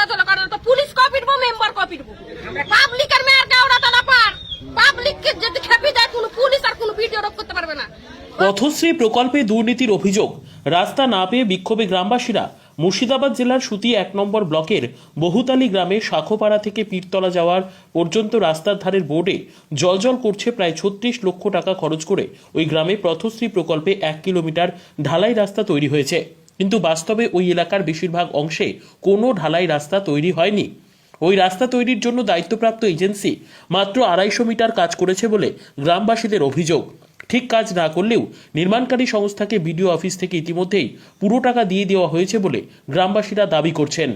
চলাচল করে তো পুলিশ মেম্বার তালা পার। যদি যায় পুলিশ আর ভিডিও করতে পারবে না। পথশ্রী প্রকল্পে দুর্নীতির অভিযোগ। রাস্তা না পেয়ে বিক্ষোভে গ্রামবাসীরা মুর্শিদাবাদ জেলার সুতি এক নম্বর ব্লকের বহুতালি গ্রামে শাখোপাড়া থেকে পীরতলা যাওয়ার পর্যন্ত রাস্তার ধারের বোর্ডে জলজল করছে প্রায় ছত্রিশ লক্ষ টাকা খরচ করে ওই গ্রামে পথশ্রী প্রকল্পে এক কিলোমিটার ঢালাই রাস্তা তৈরি হয়েছে। কিন্তু বাস্তবে ওই এলাকার বেশিরভাগ অংশে কোনো ঢালাই রাস্তা তৈরি হয়নি। ওই রাস্তা তৈরির জন্য দায়িত্বপ্রাপ্ত এজেন্সি মাত্র আড়াইশো মিটার কাজ করেছে বলে গ্রামবাসীদের অভিযোগ। ঠিক কাজ না করলেও নির্মাণকারী সংস্থাকে বিডিও অফিস থেকে ইতিমধ্যেই পুরো টাকা দিয়ে দেওয়া হয়েছে বলে গ্রামবাসীরা দাবি করছেন।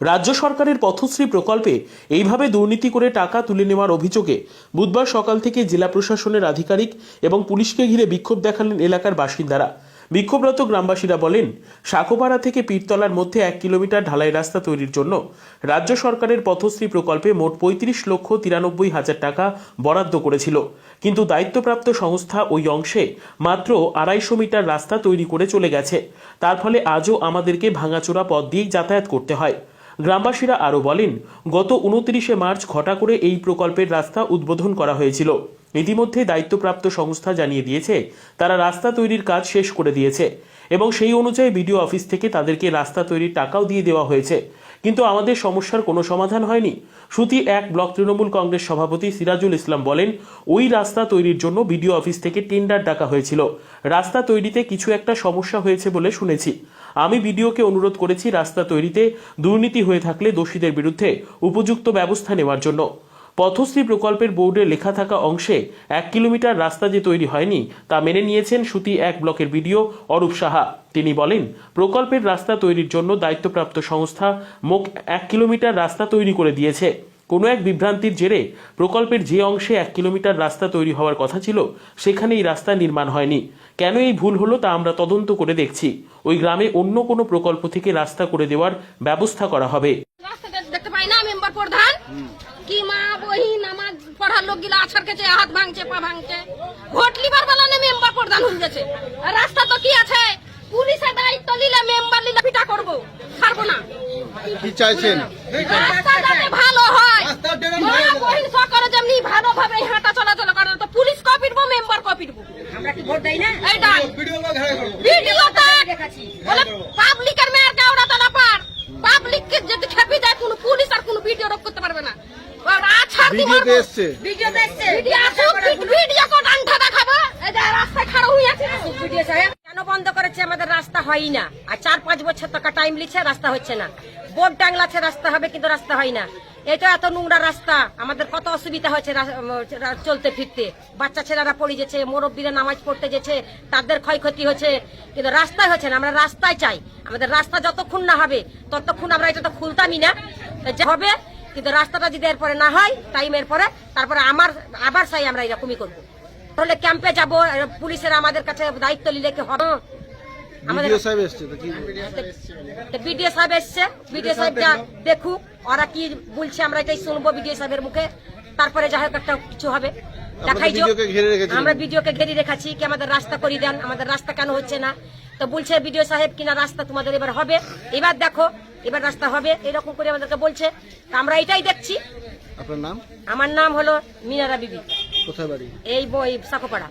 রাজ্য সরকারের পথশ্রী প্রকল্পে এইভাবে দুর্নীতি করে টাকা তুলে নেওয়ার অভিযোগে বুধবার সকাল থেকে জেলা প্রশাসনের আধিকারিক এবং পুলিশকে ঘিরে বিক্ষোভ দেখালেন এলাকার বাসিন্দারা। বিক্ষোভরত গ্রামবাসীরা বলেন, সাকোপাড়া থেকে পীরতলার মধ্যে এক কিলোমিটার ঢালাই রাস্তা তৈরির জন্য রাজ্য সরকারের পথশ্রী প্রকল্পে মোট পঁয়ত্রিশ লক্ষ তিরানব্বই হাজার টাকা বরাদ্দ করেছিল। কিন্তু দায়িত্বপ্রাপ্ত সংস্থা ওই অংশে মাত্র আড়াইশো মিটার রাস্তা তৈরি করে চলে গেছে। তার ফলে আজও আমাদেরকে ভাঙাচোরা পথ দিয়েই যাতায়াত করতে হয়। গ্রামবাসীরা আরও বলেন, গত উনত্রিশে মার্চ ঘটা করে এই প্রকল্পের রাস্তা উদ্বোধন করা হয়েছিল। ইতিমধ্যে দায়িত্বপ্রাপ্ত সংস্থা জানিয়ে দিয়েছে, তারা রাস্তা তৈরির কাজ শেষ করে দিয়েছে এবং সেই অনুযায়ী বিডিও অফিস থেকে তাদেরকে রাস্তা তৈরির টাকাও দিয়ে দেওয়া হয়েছে। কিন্তু আমাদের সমস্যার কোনো সমাধান হয়নি। সুতি এক ব্লক তৃণমূল কংগ্রেস সভাপতি সিরাজুল ইসলাম বলেন, ওই রাস্তা তৈরির জন্য বিডিও অফিস থেকে টেন্ডার ডাকা হয়েছিল। রাস্তা তৈরিতে কিছু একটা সমস্যা হয়েছে বলে শুনেছি। আমি বিডিওকে অনুরোধ করেছি রাস্তা তৈরিতে দুর্নীতি হয়ে থাকলে দোষীদের বিরুদ্ধে উপযুক্ত ব্যবস্থা নেওয়ার জন্য। পথশ্রী প্রকল্পের বোর্ডে লেখা থাকা অংশে এক কিলোমিটার রাস্তা যে তৈরি হয়নি তা মেনে নিয়েছেন সুতি এক ব্লকের ভিডিও অরূপ সাহা। তিনি বলেন প্রকল্পের রাস্তা তৈরির জন্য দায়িত্বপ্রাপ্ত সংস্থা মোক এক কিলোমিটার রাস্তা তৈরি করে দিয়েছে। কোনো এক বিভ্রান্তির জেরে প্রকল্পের যে অংশে এক কিলোমিটার রাস্তা তৈরি হওয়ার কথা ছিল সেখানে এই রাস্তা নির্মাণ হয়নি। কেন এই ভুল হলো তা আমরা তদন্ত করে দেখছি। ওই গ্রামে অন্য কোনো প্রকল্প থেকে রাস্তা করে দেওয়ার ব্যবস্থা করা হবে। রাস্তা দেখতে পাই না মেম্বার প্রধান। কি মা বহিন আমার পড়ার লোক গিলা আছার কেছে হাত ভাঙছে পা ভাঙছে। ভোট লিবার বেলা নে মেম্বার প্রধান হয়ে গেছে। রাস্তা তো কি আছে? পুলিশের দায়িত্ব নিলে মেম্বার নিলে পিটা করব। ছাড়বো না। কি চাইছেন? রাস্তা যাতে ভালো হয় মা বহিন সরকারে যেমনি ভালোভাবে হাঁটা চলাচল করে তো পুলিশ কপিটবো মেম্বার কপিটবো আমরা কি ভোট দেই না? এইটা ভিডিও বলে পাবলিকের মেয়ের গাওড়া তালা পার পাবলিককে যদি খেপে যায় কোনো পুলিশ আর কোনো ভিডিও রোধ করতে পারবে না আর আছাড় দি ভিডিওতে এসছে। ভিডিও দেখছে ভিডিও আসুক, ভিডিও কোড আন্ঠা দেখাবো? এই যে রাস্তায় খাড়া হয়ে আছে। ভিডিও সাহেব কেন বন্ধ করেছে? আমাদের রাস্তা হয়ই না। আর চার পাঁচ বছর টাকা টাইম লিচ্ছে রাস্তা হচ্ছে না। বোর্ড টাংলাছে রাস্তা হবে কিন্তু রাস্তা হয় না। এটা এত নোংরা রাস্তা। আমাদের কত অসুবিধা হয়েছে চলতে ফিরতে। বাচ্চা ছেলেরা পড়ে গেছে মুরব্বীরা নামাজ পড়তে গেছে তাদের ক্ষয়ক্ষতি হচ্ছে। কিন্তু রাস্তায় হচ্ছে না আমরা রাস্তায় চাই। আমাদের রাস্তা যতক্ষণ না হবে ততক্ষণ আমরা এটা তো খুলতামই না। হবে কিন্তু রাস্তাটা যদি এরপরে না হয় টাইমের পরে তারপরে আমার আবার চাই আমরা এরকমই করব। তাহলে ক্যাম্পে যাব পুলিশের আমাদের কাছে দায়িত্ব নিলে কি হবে? আমাদের বিডিও সাহেব এসছে বিডিও সাহেব যা দেখুক ওরা কি বলছে আমরা এটাই শুনব বিডিও সাহেবের মুখে। তারপরে যাই হোক একটা কিছু হবে। দেখাই। আমরা ভিডিওকে ঘেরে রেখেছি কি আমাদের রাস্তা করে দেন আমাদের রাস্তা কেন হচ্ছে না? তো বলছে বিডিও সাহেব কিনা রাস্তা তোমাদের এবার হবে। এবার দেখো এবার রাস্তা হবে এরকম করে আমাদেরকে বলছে। তা আমরা এটাই দেখছি। আপনার নাম? আমার নাম হলো মিনারা বিবি। কোথায় বাড়ি? এই বই সাকোপাড়া